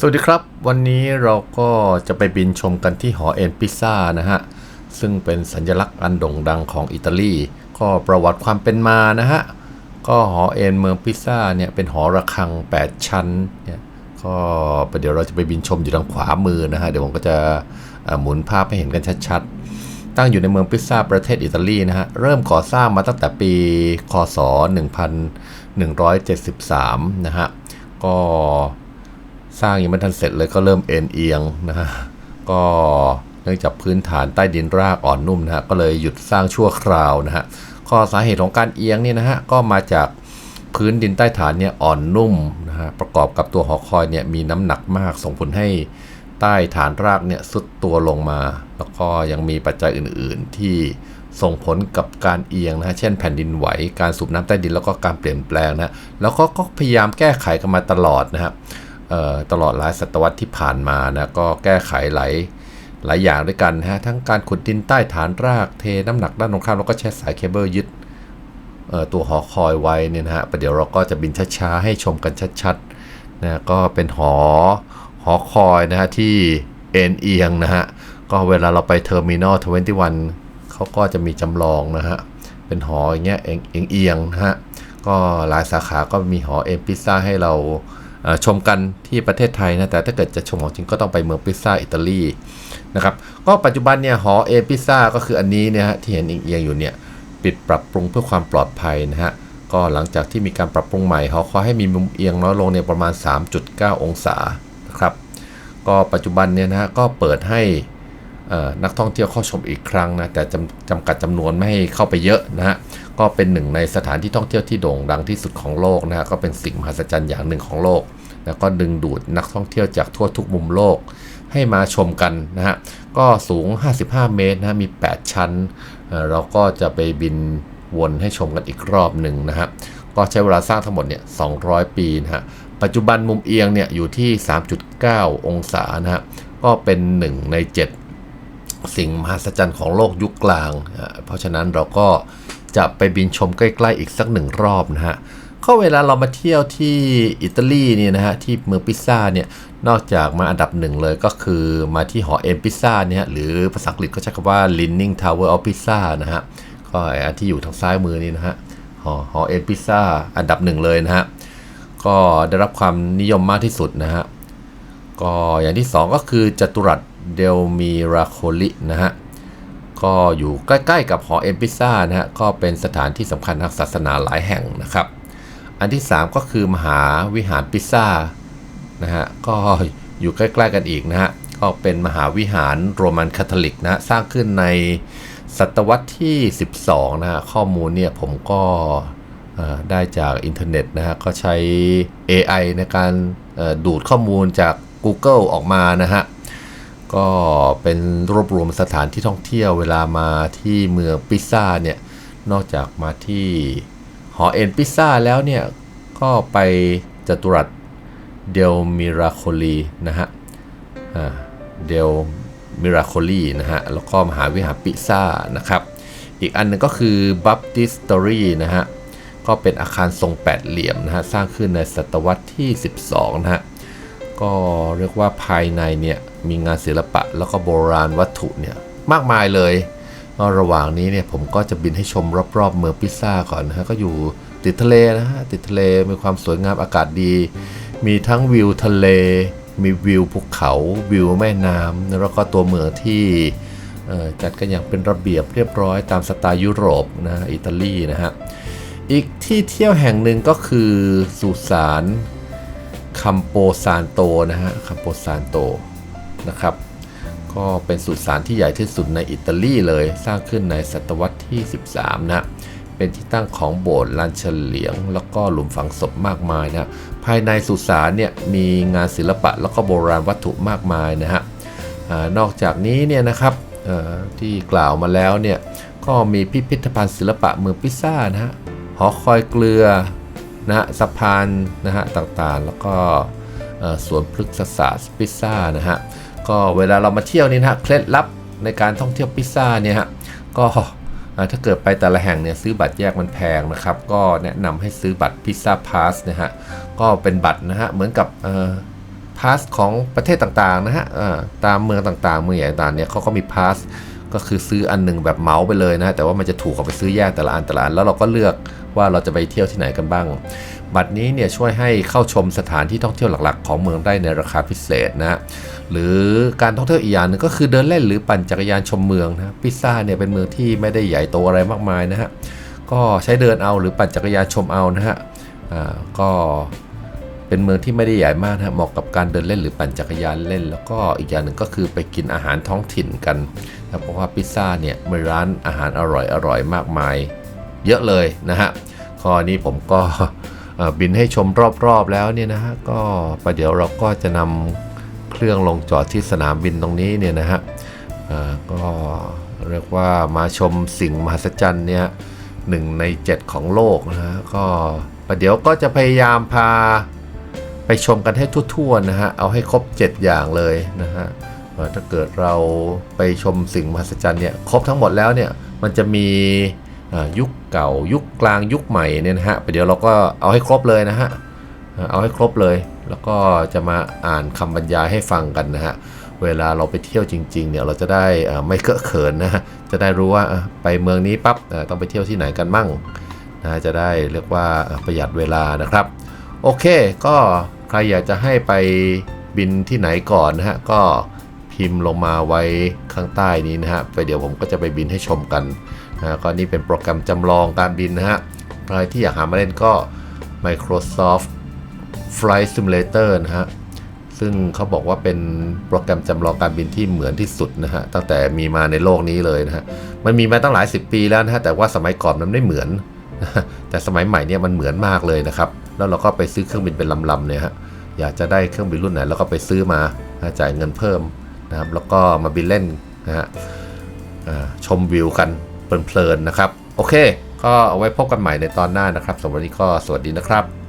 สวัสดีครับ วันนี้เราก็จะไปบินชมกันที่หอเอ็นพิซซ่านะฮะ ซึ่งเป็นสัญลักษณ์อันโด่งดังของอิตาลี ก็ประวัติความเป็นมานะฮะ ก็หอเอ็นเมืองพิซซ่าเนี่ยเป็นหอระฆัง 8 ชั้นเนี่ยก็เดี๋ยวเราจะไปบินชมอยู่ทางขวามือนะฮะ เดี๋ยวผมก็จะหมุนภาพให้เห็นกันชัดๆ ตั้งอยู่ในเมืองพิซซ่าประเทศอิตาลีนะฮะ เริ่มก่อสร้างมาตั้งแต่ปีคศ 1173 นะฮะ ก็ สร้างยังไม่ทันเสร็จเลยก็เริ่มเอ็นเอียงนะฮะก็เนื่องจากพื้นฐานใต้ดินรากอ่อนนุ่มนะฮะก็เลยหยุดสร้างชั่วคราวนะฮะข้อสาเหตุของการเอียงเนี่ยนะฮะก็มาจากพื้นดินใต้ฐานเนี่ยอ่อนนุ่มนะฮะประกอบกับตัวหอคอยเนี่ยมีน้ำหนักมากส่งผลให้ใต้ฐานรากเนี่ยสุดตัวลงมา แล้วก็ยังมีปัจจัยอื่น ๆ ที่ส่งผลกับการเอียงนะฮะเช่นแผ่นดินไหวการสูบน้ำใต้ดินแล้วก็การเปลี่ยนแปลงนะแล้วก็ก็พยายามแก้ไขกันมาตลอดนะครับ ตลอดหลายศตวรรษที่ผ่านมานะก็แก้ไขหลายหลายอย่างด้วยกันฮะทั้งการขุดดินใต้ฐานรากเทน้ำหนักด้านตรงข้ามแล้วก็ใช้สายเคเบิลยึดตัวหอคอยไว้เนี่ยนะฮะประเดี๋ยวเราก็จะบินช้าๆให้ชมกันชัดๆนะก็เป็นหอหอคอยนะฮะที่เอ็นเอียงนะฮะก็เวลาเราไปเทอร์มินอล21เขาก็จะมีจำลองนะฮะเป็นหออย่างเงี้ยเอียงเอียงนะฮะก็หลายสาขาก็มีหอเอ็นพิซซ่าให้เรา ชมกันที่ประเทศไทยนะแต่ถ้าเกิดจะชมของจริงก็ต้องไปเมืองพิซซ่าอิตาลีนะครับก็ปัจจุบันเนี่ยหอเอพิซซ่าก็คืออันนี้เนี่ยฮะที่เห็นเอียงอยู่เนี่ยปิดปรับปรุงเพื่อความปลอดภัยนะฮะก็หลังจากที่มีการปรับปรุงใหม่หอคอยให้มีมุมเอียงน้อยลงเนี่ยประมาณ 3.9 องศานะครับก็ปัจจุบันเนี่ยนะฮะก็เปิดให้ นักท่องเที่ยวเข้าชมอีกครั้งนะแต่จำจำกัดจำนวนไม่ให้เข้าไปเยอะนะฮะก็เป็นหนึ่งในสถานที่ท่องเที่ยวที่โด่งดังที่สุดของโลกนะฮะก็เป็นสิ่งมหัศจรรย์อย่างหนึ่งของโลก แล้วก็ดึงดูดนักท่องเที่ยวจากทั่วทุกมุมโลก ให้มาชมกันนะฮะก็สูง 55 เมตรนะะมี 8 ชั้นเเราก็จะไปบินวนให้ชมกันอีกรอบหนึ่งนะฮะก็ใช้เวลาสร้างทั้งหมดเนี่ย 200 ปีนะฮะปัจจุบันมุมเอียงเนี่ยอยู่ที่ 3.9 องศานะฮะก็เป็นหนึ่งใน 7 สิ่งมหัศจรรย์ของโลกยุคกลาง เพราะฉะนั้นเราก็จะไปบินชมใกล้ๆอีกสักหนึ่งรอบนะฮะก็เวลาเรามาเที่ยวที่อิตาลีเนี่ยนะฮะที่เมืองพิซซ่าเนี่ยนอกจากมาอันดับหนึ่งเลยก็คือมาที่หอเอ็มพิซซ่าเนี่ยหรือภาษาอังกฤษก็ใช้คำว่า Leaning Tower of Pizza นะฮะก็ไอ้อันที่อยู่ทางซ้ายมือนี่นะฮะหอหอเอ็มพิซซ่าอันดับหนึ่งเลยนะฮะก็ได้รับความนิยมมากที่สุดนะฮะก็อย่างที่สองก็คือจัตุรัส เดลมีราโคลินะฮะ ก็อยู่ใกล้ๆกับหอเอ็มพิซ่านะฮะ ก็เป็นสถานที่สำคัญทางศาสนาหลายแห่งนะครับ อันที่ 3 ก็คือมหาวิหารพิซ่านะฮะ ก็อยู่ใกล้ ๆกันอีกนะฮะ ก็เป็นมหาวิหารโรมันคาทอลิกนะ สร้างขึ้นในศตวรรษที่ 12 นะฮะ ข้อมูลเนี่ยผมก็ได้จากอินเทอร์เน็ตนะฮะ ก็ใช้ AI ในการดูดข้อมูลจาก Google ออกมานะฮะ ก็เป็นรวบรวมสถานที่ท่องเที่ยวเวลามาที่เมืองพิซ่าเนี่ย นอกจากมาที่หอเอ็นพิซ่าแล้วเนี่ย ก็ไปจัตุรัสเดลมิราโคลีนะฮะเดลมิราโคลีนะฮะ แล้วก็มหาวิหารพิซ่านะครับ อีกอันหนึงก็คือบัพติสตอรี่นะฮะ ก็เป็นอาคารทรงแปดเหลี่ยมนะฮะ สร้างขึ้นในศตวรรษที่ 12 นะฮะ ก็เรียกว่าภายในเนี่ย มีงานศิลปะ แล้วก็โบราณวัตถุเนี่ยมากมายเลยระหว่างนี้เนี่ยผมก็จะบินให้ชมรอบๆเมืองพิซซ่าก่อนนะฮะก็อยู่ติดทะเลนะฮะติดทะเลมีความสวยงามอากาศดี มีทั้งวิวทะเล มีวิวภูเขาวิวแม่น้ำแล้วก็ตัวเมืองที่จัดกันอย่างเป็นระเบียบเรียบร้อยตามสไตล์ยุโรปนะฮะอิตาลีนะฮะอีกที่เที่ยวแห่งหนึ่งก็คือสุสานคัมโปซานโตนะฮะคัมโปซานโต นะครับ ก็เป็นสุสานที่ใหญ่ที่สุดในอิตาลีเลย สร้างขึ้นในศตวรรษที่ 13 นะ เป็นที่ตั้งของโบสถ์ลานเฉลียง แล้วก็หลุมฝังศพมากมายนะ ภายในสุสานเนี่ยมีงานศิลปะแล้วก็โบราณวัตถุมากมายนะฮะอนอกจากนี้เนี่ยนะครับที่กล่าวมาแล้วเนี่ยก็มีพิพิธภัณฑ์ศิลปะเมืองพิซซ่านะฮะหอคอยเกลือนะสะพานนะฮะต่างๆ แล้วก็สวนพฤกษศาสตร์พิซซ่านะฮะ ก็เวลาเรามาเที่ยวนี่นะฮะเคล็ดลับในการท่องเที่ยวพิซซ่าเนี่ยฮะก็ถ้าเกิดไปแต่ละแห่งเนี่ยซื้อบัตรแยกมันแพงนะครับ ก็แนะนำให้ซื้อบัตรพิซซ่าพาสนะฮะก็เป็นบัตรนะฮะเหมือนกับพาสของประเทศต่างๆนะฮะตามเมืองต่างๆเมืองใหญ่ต่างๆเนี่ยเขาก็มีพาส ก็คือซื้ออันหนึ่งแบบเมาส์ไปเลยนะแต่ว่ามันจะถูกกว่าไปซื้อแยกแต่ละอันแต่ละอัน แล้วเราก็เลือกว่าเราจะไปเที่ยวที่ไหนกันบ้าง บัตรนี้เนี่ยช่วยให้เข้าชมสถานที่ท่องเที่ยวหลักๆ ของเมืองได้ในราคาพิเศษนะฮะหรือการท่องเที่ยวอีกอย่างหนึ่งก็คือเดินเล่นหรือปั่นจักรยานชมเมืองนะพิซซ่าเนี่ยเป็นเมืองที่ไม่ได้ใหญ่โตอะไรมากมายนะฮะก็ใช้เดินเอาหรือปั่นจักรยานชมเอานะฮะอ่าก็เป็นเมืองที่ไม่ได้ใหญ่มากนะเหมาะกับการเดินเล่นหรือปั่นจักรยานเล่น แล้วก็อีกอย่างหนึ่งก็คือไปกินอาหารท้องถิ่นกัน เพราะว่าพิซซ่าเนี่ยมีร้านอาหารอร่อยๆมากมาย เยอะเลยนะฮะข้อนี้ผมก็บินให้ชมรอบๆแล้วเนี่ยนะฮะก็ประเดี๋ยวเราก็จะนำเครื่องลงจอดที่สนามบินตรงนี้เนี่ยนะฮะก็เรียกว่ามาชมสิ่งมหัศจรรย์เนี่ยหนึ่งใน 7 ของโลกนะฮะก็ประเดี๋ยวก็จะพยายามพาไปชมกันให้ทั่วๆนะฮะเอาให้ครบ 7 อย่างเลยนะฮะ ถ้าเกิดเราไปชมสิ่งมหัศจรรย์เนี่ยครบทั้งหมดแล้วเนี่ยมันจะมียุคเก่ายุคกลางยุคใหม่เนี่ยนะฮะเดี๋ยวเราก็เอาให้ครบเลยนะฮะเอาให้ครบเลย แล้วก็จะมาอ่านคำบรรยายให้ฟังกันนะฮะเวลาเราไปเที่ยวจริงๆเนี่ยเราจะได้ไม่เคอะเขินนะฮะจะได้รู้ว่าไปเมืองนี้ปั๊บต้องไปเที่ยวที่ไหนกันมั่งนะฮะจะได้เรียกว่าประหยัดเวลานะครับ โอเค ก็ใครอยากจะให้ไปบินที่ไหนก่อนนะฮะก็ พิมพ์ลงมาไว้ข้างใต้นี้นะฮะไปเดี๋ยวผมก็จะไปบินให้ชมกันนะก็นี่เป็นโปรแกรมจำลองการบินนะฮะใครที่อยากหามาเล่นก็ Microsoft Flight Simulator นะฮะซึ่งเขาบอกว่าเป็นโปรแกรมจำลองการบินที่เหมือนที่สุดนะฮะตั้งแต่มีมาในโลกนี้เลยนะฮะมันมีมาตั้งหลาย 10 ปีแล้วนะฮะแต่ว่าสมัยก่อนมันไม่เหมือน แต่สมัยใหม่เนี่ยมันเหมือนมากเลยนะครับแล้วเราก็ไปซื้อเครื่องบินเป็นลำๆเนี่ยฮะอยากจะได้เครื่องบินรุ่นไหนแล้วก็ไปซื้อมาจ่ายเงินเพิ่ม นะครับแล้วก็มาบินเล่นนะฮะชมวิวกันเพลินๆนะครับ โอเค ก็เอาไว้พบกันใหม่ในตอนหน้านะครับสำหรับวันนี้ก็สวัสดีนะครับ